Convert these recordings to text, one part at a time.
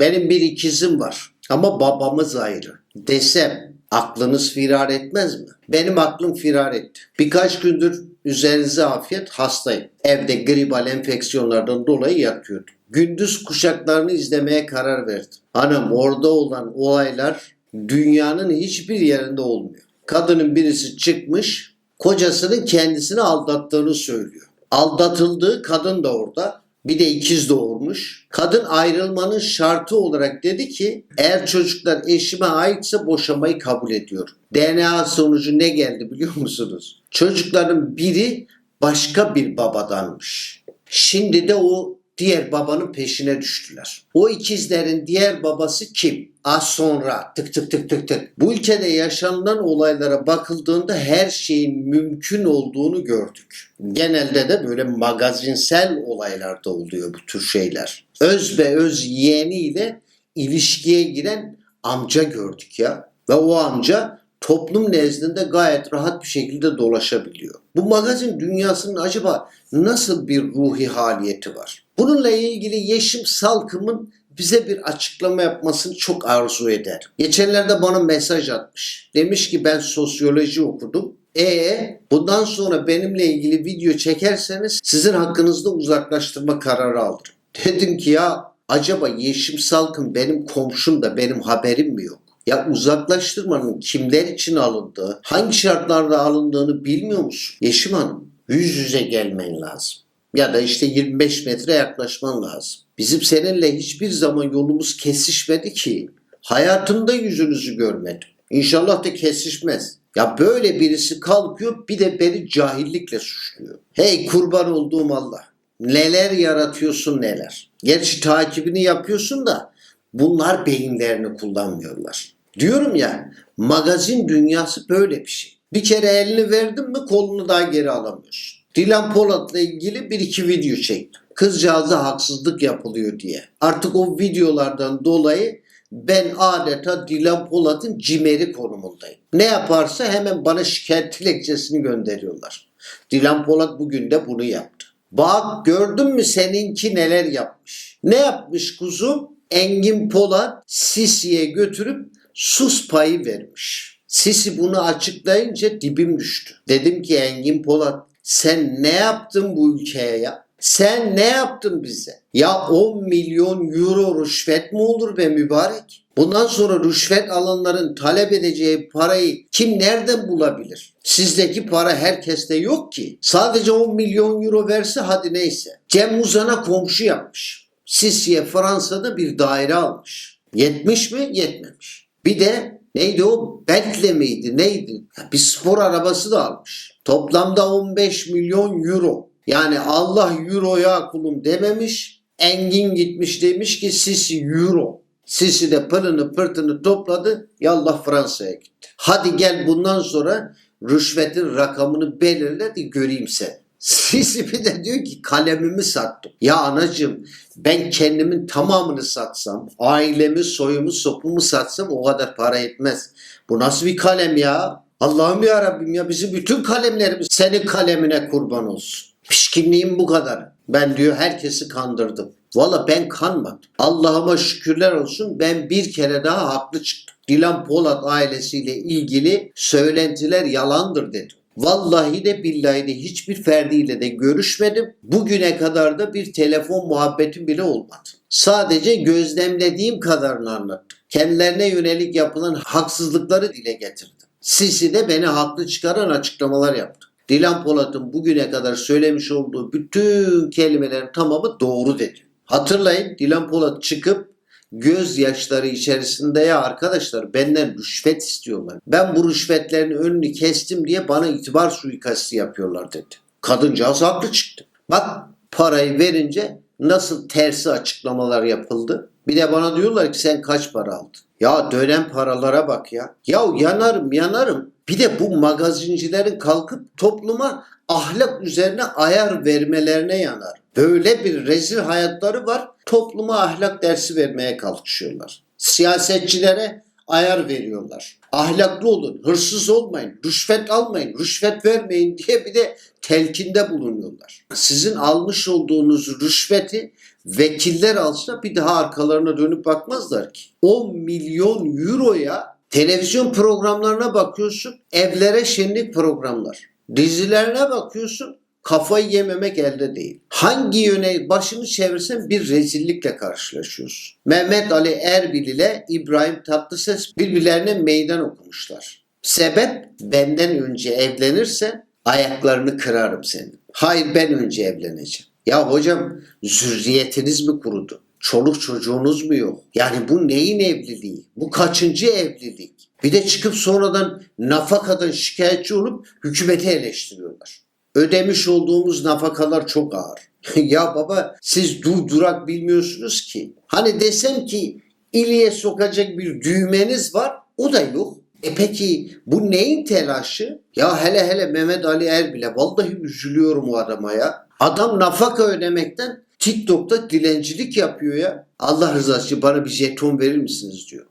benim bir ikizim var ama babamız ayrı desem aklınız firar etmez mi? Benim aklım firar etti. Birkaç gündür üzerinize afiyet hastayım. Evde gribal enfeksiyonlardan dolayı yatıyordum. Gündüz kuşaklarını izlemeye karar verdim. Hanım orada olan olaylar dünyanın hiçbir yerinde olmuyor. Kadının birisi çıkmış kocasının kendisini aldattığını söylüyor. Aldatıldığı kadın da orada. Bir de ikiz doğurmuş. Kadın ayrılmanın şartı olarak dedi ki eğer çocuklar eşime aitse boşamayı kabul ediyorum. DNA sonucu ne geldi biliyor musunuz? Çocukların biri başka bir babadanmış. Şimdi de o diğer babanın peşine düştüler. O ikizlerin diğer babası kim? Az sonra tık tık tık tık tık. Bu ülkede yaşanılan olaylara bakıldığında her şeyin mümkün olduğunu gördük. Genelde de böyle magazinsel olaylarda oluyor bu tür şeyler. Öz be öz yeğeniyle ilişkiye giren amca gördük ya. Ve o amca toplum nezdinde gayet rahat bir şekilde dolaşabiliyor. Bu magazin dünyasının acaba nasıl bir ruhi haliyeti var? Bununla ilgili Yeşim Salkım'ın bize bir açıklama yapmasını çok arzu eder. Geçenlerde bana mesaj atmış. Demiş ki ben sosyoloji okudum. E bundan sonra benimle ilgili video çekerseniz sizin hakkınızda uzaklaştırma kararı alırım. Dedim ki ya acaba Yeşim Salkım benim komşum da benim haberim mi yok? Ya uzaklaştırmanın kimler için alındığı, hangi şartlarda alındığını bilmiyor musun? Yeşim Hanım, yüz yüze gelmen lazım. Ya da işte 25 metre yaklaşman lazım. Bizim seninle hiçbir zaman yolumuz kesişmedi ki. Hayatımda yüzünüzü görmedim. İnşallah da kesişmez. Ya böyle birisi kalkıyor bir de beni cahillikle suçluyor. Hey kurban olduğum Allah. Neler yaratıyorsun neler. Gerçi takibini yapıyorsun da bunlar beyinlerini kullanmıyorlar. Diyorum ya magazin dünyası böyle bir şey. Bir kere elini verdin mi kolunu daha geri alamıyorsun. Dilan Polat'la ilgili bir iki video çektim. Kızcağıza haksızlık yapılıyor diye. Artık o videolardan dolayı ben adeta Dilan Polat'ın cimeri konumundayım. Ne yaparsa hemen bana şikayet dilekçesini gönderiyorlar. Dilan Polat bugün de bunu yaptı. Bak gördün mü seninki neler yapmış. Ne yapmış kuzum? Engin Polat Sisi'ye götürüp sus payı vermiş. Sisi bunu açıklayınca dibim düştü. Dedim ki Engin Polat sen ne yaptın bu ülkeye ya? Sen ne yaptın bize? Ya 10 milyon euro rüşvet mi olur be mübarek? Bundan sonra rüşvet alanların talep edeceği parayı kim nereden bulabilir? Sizdeki para herkeste yok ki. Sadece 10 milyon euro verse hadi neyse. Cem Uzan'a komşu yapmış. Sisi'ye Fransa'da bir daire almış. Yetmiş mi? Yetmemiş. Bir de neydi o? Bentley miydi? Neydi? Bir spor arabası da almış. Toplamda 15 milyon euro. Yani Allah euroya kulum dememiş. Engin gitmiş demiş ki Sisi euro. Sisi de pırını pırtını topladı. Yallah Fransa'ya gitti. Hadi gel bundan sonra rüşvetin rakamını belirle de göreyim sen. Sisi bir de diyor ki kalemimi sattım. Ya anacığım ben kendimin tamamını satsam, ailemi, soyumu, sopumu satsam o kadar para etmez. Bu nasıl bir kalem ya? Allah'ım ya Rabbim ya bizim bütün kalemlerimiz senin kalemine kurban olsun. Pişkinliğim bu kadar. Ben diyor herkesi kandırdım. Valla ben kanmadım. Allah'ıma şükürler olsun ben bir kere daha haklı çıktım. Dilan Polat ailesiyle ilgili söylentiler yalandır dedim. Vallahi de billahi de hiçbir ferdiyle de görüşmedim. Bugüne kadar da bir telefon muhabbetim bile olmadı. Sadece gözlemlediğim kadarını anlattım. Kendilerine yönelik yapılan haksızlıkları dile getirdim. Sisi de beni haklı çıkaran açıklamalar yaptı. Dilan Polat'ın bugüne kadar söylemiş olduğu bütün kelimelerin tamamı doğru dedi. Hatırlayın Dilan Polat çıkıp gözyaşları içerisinde ya arkadaşlar benden rüşvet istiyorlar. Ben bu rüşvetlerin önünü kestim diye bana itibar suikastı yapıyorlar dedi. Kadıncağız haklı çıktı. Bak parayı verince nasıl tersi açıklamalar yapıldı. Bir de bana diyorlar ki sen kaç para aldın? Ya dönem paralara bak ya. Ya yanarım yanarım. Bir de bu magazincilerin kalkıp topluma ahlak üzerine ayar vermelerine yanar. Böyle bir rezil hayatları var. Topluma ahlak dersi vermeye kalkışıyorlar. Siyasetçilere ayar veriyorlar. Ahlaklı olun, hırsız olmayın, rüşvet almayın, rüşvet vermeyin diye bir de telkinde bulunuyorlar. Sizin almış olduğunuz rüşveti vekiller alsa bir daha arkalarına dönüp bakmazlar ki. 10 milyon euroya televizyon programlarına bakıyorsun, evlere şenlik programlar. Dizilerine bakıyorsun, kafayı yememek elde değil. Hangi yöne başını çevirsen bir rezillikle karşılaşıyorsun. Mehmet Ali Erbil ile İbrahim Tatlıses birbirlerine meydan okumuşlar. Sebep benden önce evlenirsen ayaklarını kırarım senin. Hayır ben önce evleneceğim. Ya hocam zürriyetiniz mi kurudu? Çoluk çocuğunuz mu yok? Yani bu neyin evliliği? Bu kaçıncı evlilik? Bir de çıkıp sonradan nafakadan şikayetçi olup hükümeti eleştiriyorlar. Ödemiş olduğumuz nafakalar çok ağır. ya baba siz dur durak bilmiyorsunuz ki. Hani desem ki iliye sokacak bir düğmeniz var o da yok. E peki bu neyin telaşı? Ya hele hele Mehmet Ali Erbil'e vallahi üzülüyorum o adama ya. Adam nafaka ödemekten TikTok'ta dilencilik yapıyor ya. Allah rızası için bana bir jeton verir misiniz diyor.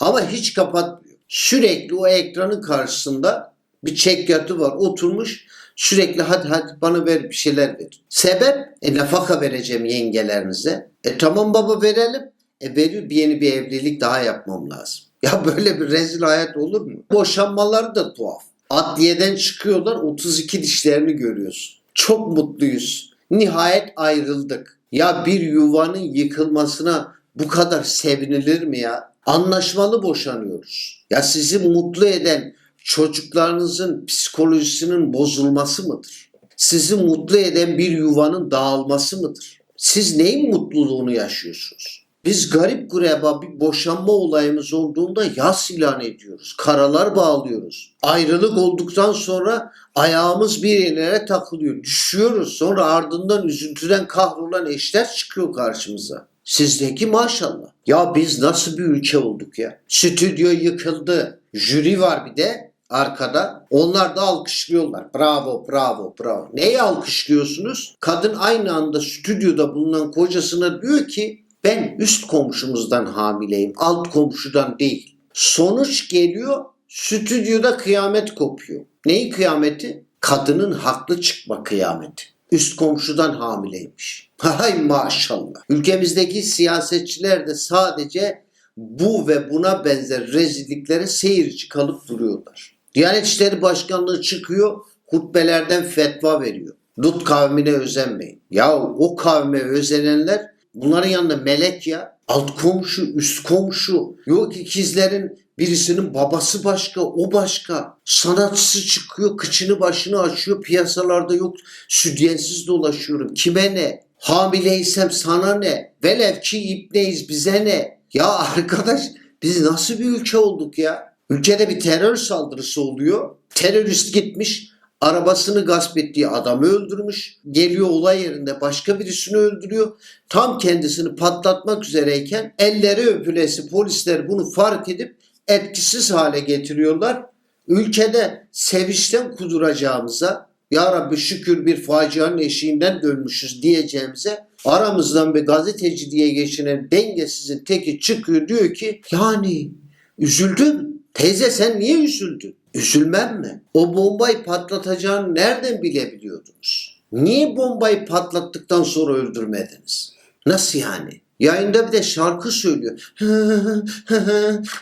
Ama hiç kapatmıyor. Sürekli o ekranın karşısında bir çek yatı var oturmuş sürekli hadi hadi bana ver bir şeyler ver. Sebep e nafaka vereceğim yengelerinize. E tamam baba verelim. E veriyor bir yeni bir evlilik daha yapmam lazım. Ya böyle bir rezil hayat olur mu? Boşanmaları da tuhaf. Adliyeden çıkıyorlar 32 dişlerini görüyorsun. Çok mutluyuz. Nihayet ayrıldık. Ya bir yuvanın yıkılmasına bu kadar sevinilir mi ya? Anlaşmalı boşanıyoruz. Ya sizi mutlu eden çocuklarınızın psikolojisinin bozulması mıdır? Sizi mutlu eden bir yuvanın dağılması mıdır? Siz neyin mutluluğunu yaşıyorsunuz? Biz garip gureba bir boşanma olayımız olduğunda yas ilan ediyoruz. Karalar bağlıyoruz. Ayrılık olduktan sonra ayağımız bir yerlere takılıyor. Düşüyoruz. Sonra ardından üzüntüden kahrolan eşler çıkıyor karşımıza. Sizdeki maşallah. Ya biz nasıl bir ülke olduk ya? Stüdyo yıkıldı. Jüri var bir de arkada. Onlar da alkışlıyorlar. Bravo, bravo, bravo. Neyi alkışlıyorsunuz? Kadın aynı anda stüdyoda bulunan kocasına diyor ki ben üst komşumuzdan hamileyim. Alt komşudan değil. Sonuç geliyor stüdyoda kıyamet kopuyor. Neyi kıyameti? Kadının haklı çıkma kıyameti. Üst komşudan hamileymiş. Hay maşallah. Ülkemizdeki siyasetçiler de sadece bu ve buna benzer rezilliklere seyirci kalıp duruyorlar. Diyanet İşleri Başkanlığı çıkıyor, hutbelerden fetva veriyor. Dut kavmine özenmeyin. Ya o kavme özenenler bunların yanında melek ya. Alt komşu, üst komşu. Yok ikizlerin birisinin babası başka, o başka. Sanatçısı çıkıyor, kıçını başını açıyor. Piyasalarda yok, südyensiz dolaşıyorum. Kime ne? Hamileysem sana ne? Velev ki ipneyiz bize ne? Ya arkadaş biz nasıl bir ülke olduk ya? Ülkede bir terör saldırısı oluyor. Terörist gitmiş arabasını gasp ettiği adamı öldürmüş. Geliyor olay yerinde başka birisini öldürüyor. Tam kendisini patlatmak üzereyken elleri öpülesi polisler bunu fark edip etkisiz hale getiriyorlar. Ülkede sevinçten kuduracağımıza ya Rabbi şükür bir facianın eşiğinden dönmüşüz diyeceğimize aramızdan bir gazeteci diye geçinen dengesizin teki çıkıyor diyor ki yani üzüldüm. Teyze sen niye üzüldün? Üzülmem mi? O bombayı patlatacağını nereden bilebiliyordunuz? Niye bombayı patlattıktan sonra öldürmediniz? Nasıl yani? Yayında bir de şarkı söylüyor.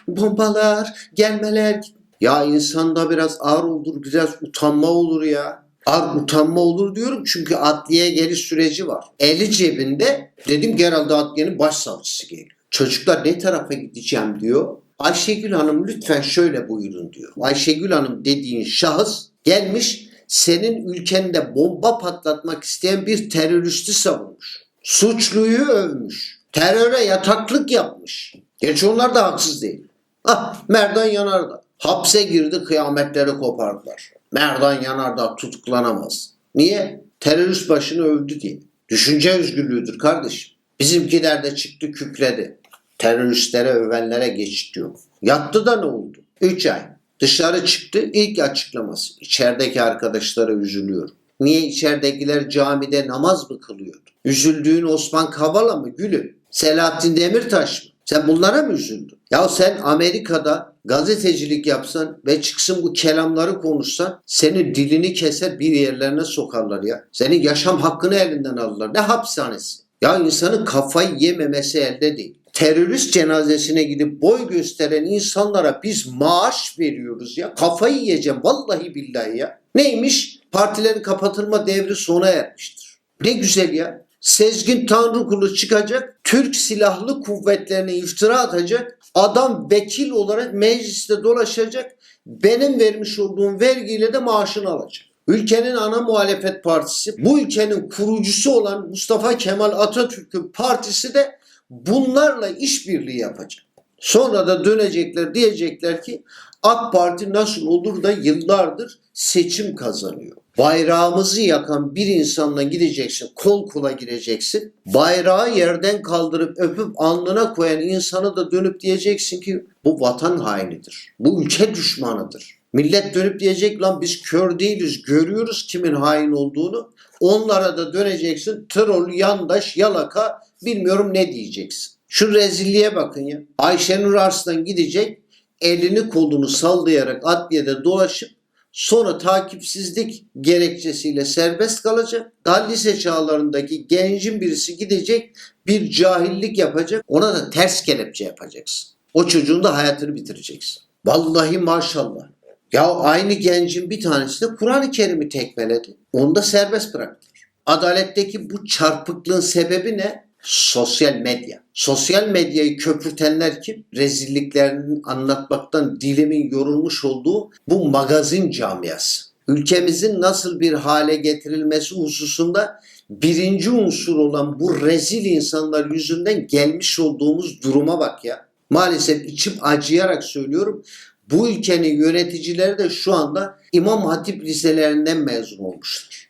Bombalar, gelmeler. Ya insanda biraz ağır olur, biraz utanma olur ya. Ağır utanma olur diyorum çünkü adliye geliş süreci var. Eli cebinde dedim ki herhalde adliyenin başsavcısı geliyor. Çocuklar ne tarafa gideceğim diyor. Ayşegül Hanım lütfen şöyle buyurun diyor. Ayşegül Hanım dediğin şahıs gelmiş senin ülkende bomba patlatmak isteyen bir teröristi savunmuş. Suçluyu övmüş. Teröre yataklık yapmış. Geç onlar da haksız değil. Ah Merdan Yanardağ. Hapse girdi kıyametleri kopardılar. Merdan Yanardağ tutuklanamaz. Niye? Terörist başını övdü diye. Düşünce özgürlüğüdür kardeşim. Bizimkiler de çıktı kükredi. Teröristlere övenlere geçit yok. Yattı da ne oldu? 3 ay. Dışarı çıktı ilk açıklaması. İçerideki arkadaşlara üzülüyorum. Niye içeridekiler camide namaz mı kılıyordu? Üzüldüğün Osman Kavala mı gülüm? Selahattin Demirtaş mı? Sen bunlara mı üzüldün? Ya sen Amerika'da gazetecilik yapsan ve çıksın bu kelamları konuşsan senin dilini keser bir yerlerine sokarlar ya. Senin yaşam hakkını elinden alırlar. Ne hapishanesi? Ya insanın kafayı yememesi elde değil. Terörist cenazesine gidip boy gösteren insanlara biz maaş veriyoruz ya. Kafayı yiyeceğim vallahi billahi ya. Neymiş? Partilerin kapatılma devri sona ermiştir. Ne güzel ya. Sezgin Tanrıkulu çıkacak, Türk Silahlı Kuvvetlerine iftira atacak, adam vekil olarak mecliste dolaşacak, benim vermiş olduğum vergiyle de maaşını alacak. Ülkenin ana muhalefet partisi, bu ülkenin kurucusu olan Mustafa Kemal Atatürk'ün partisi de bunlarla işbirliği yapacak. Sonra da dönecekler diyecekler ki AK Parti nasıl olur da yıllardır seçim kazanıyor. Bayrağımızı yakan bir insanla gideceksin, kol kola gireceksin. Bayrağı yerden kaldırıp öpüp alnına koyan insana da dönüp diyeceksin ki bu vatan hainidir. Bu ülke düşmanıdır. Millet dönüp diyecek lan biz kör değiliz, görüyoruz kimin hain olduğunu. Onlara da döneceksin, troll, yandaş, yalaka bilmiyorum ne diyeceksin. Şu rezilliğe bakın ya. Ayşenur Arslan gidecek, elini kolunu sallayarak adliyede dolaşıp sonra takipsizlik gerekçesiyle serbest kalacak. Daha lise çağlarındaki gencin birisi gidecek bir cahillik yapacak. Ona da ters kelepçe yapacaksın. O çocuğun da hayatını bitireceksin. Vallahi maşallah. Ya aynı gencin bir tanesi de Kur'an-ı Kerim'i tekmeledi. Onu da serbest bıraktılar. Adaletteki bu çarpıklığın sebebi ne? Sosyal medya. Sosyal medyayı köpürtenler kim? Rezilliklerini anlatmaktan dilimin yorulmuş olduğu bu magazin camiası. Ülkemizin nasıl bir hale getirilmesi hususunda birinci unsur olan bu rezil insanlar yüzünden gelmiş olduğumuz duruma bak ya. Maalesef içim acıyarak söylüyorum. Bu ülkenin yöneticileri de şu anda İmam Hatip liselerinden mezun olmuşlar.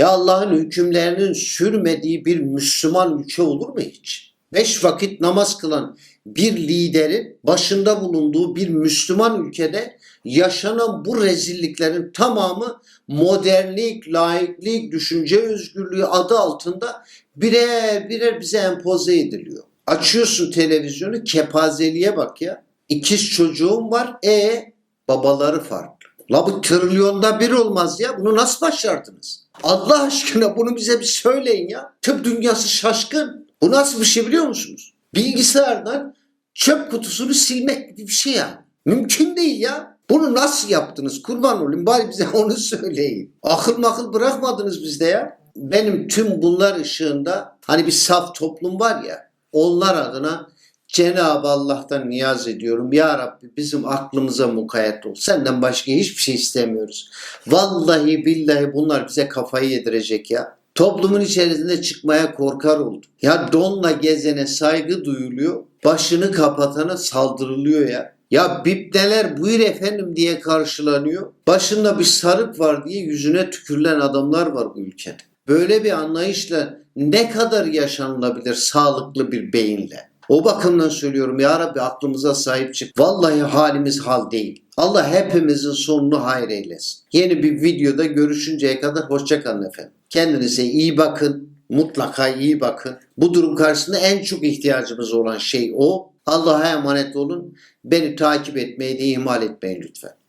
Ya Allah'ın hükümlerinin sürmediği bir Müslüman ülke olur mu hiç? Beş vakit namaz kılan bir liderin başında bulunduğu bir Müslüman ülkede yaşanan bu rezilliklerin tamamı modernlik, laiklik, düşünce özgürlüğü adı altında birer birer bize empoze ediliyor. Açıyorsun televizyonu kepazeliğe bak ya. İkiz çocuğum var. E babaları farklı. La bu trilyonda bir olmaz ya. Bunu nasıl başardınız? Allah aşkına bunu bize bir söyleyin ya. Tıp dünyası şaşkın. Bu nasıl bir şey biliyor musunuz? Bilgisayardan çöp kutusunu silmek gibi bir şey ya. Mümkün değil ya. Bunu nasıl yaptınız? Kurban olayım bari bize onu söyleyin. Akıl makıl bırakmadınız bizde ya. Benim tüm bunlar ışığında hani bir saf toplum var ya. Onlar adına Cenab-ı Allah'tan niyaz ediyorum. Ya Rabbi bizim aklımıza mukayyet ol. Senden başka hiçbir şey istemiyoruz. Vallahi billahi bunlar bize kafayı yedirecek ya. Toplumun içerisinde çıkmaya korkar oldum. Ya donla gezene saygı duyuluyor. Başını kapatana saldırılıyor ya. Ya bipneler buyur efendim diye karşılanıyor. Başında bir sarık var diye yüzüne tükürülen adamlar var bu ülkede. Böyle bir anlayışla ne kadar yaşanılabilir sağlıklı bir beyinle? O bakımdan söylüyorum ya Rabbi aklımıza sahip çık. Vallahi halimiz hal değil. Allah hepimizin sonunu hayır eylesin. Yeni bir videoda görüşünceye kadar hoşçakalın efendim. Kendinize iyi bakın. Mutlaka iyi bakın. Bu durum karşısında en çok ihtiyacımız olan şey o. Allah'a emanet olun. Beni takip etmeyi de ihmal etmeyin lütfen.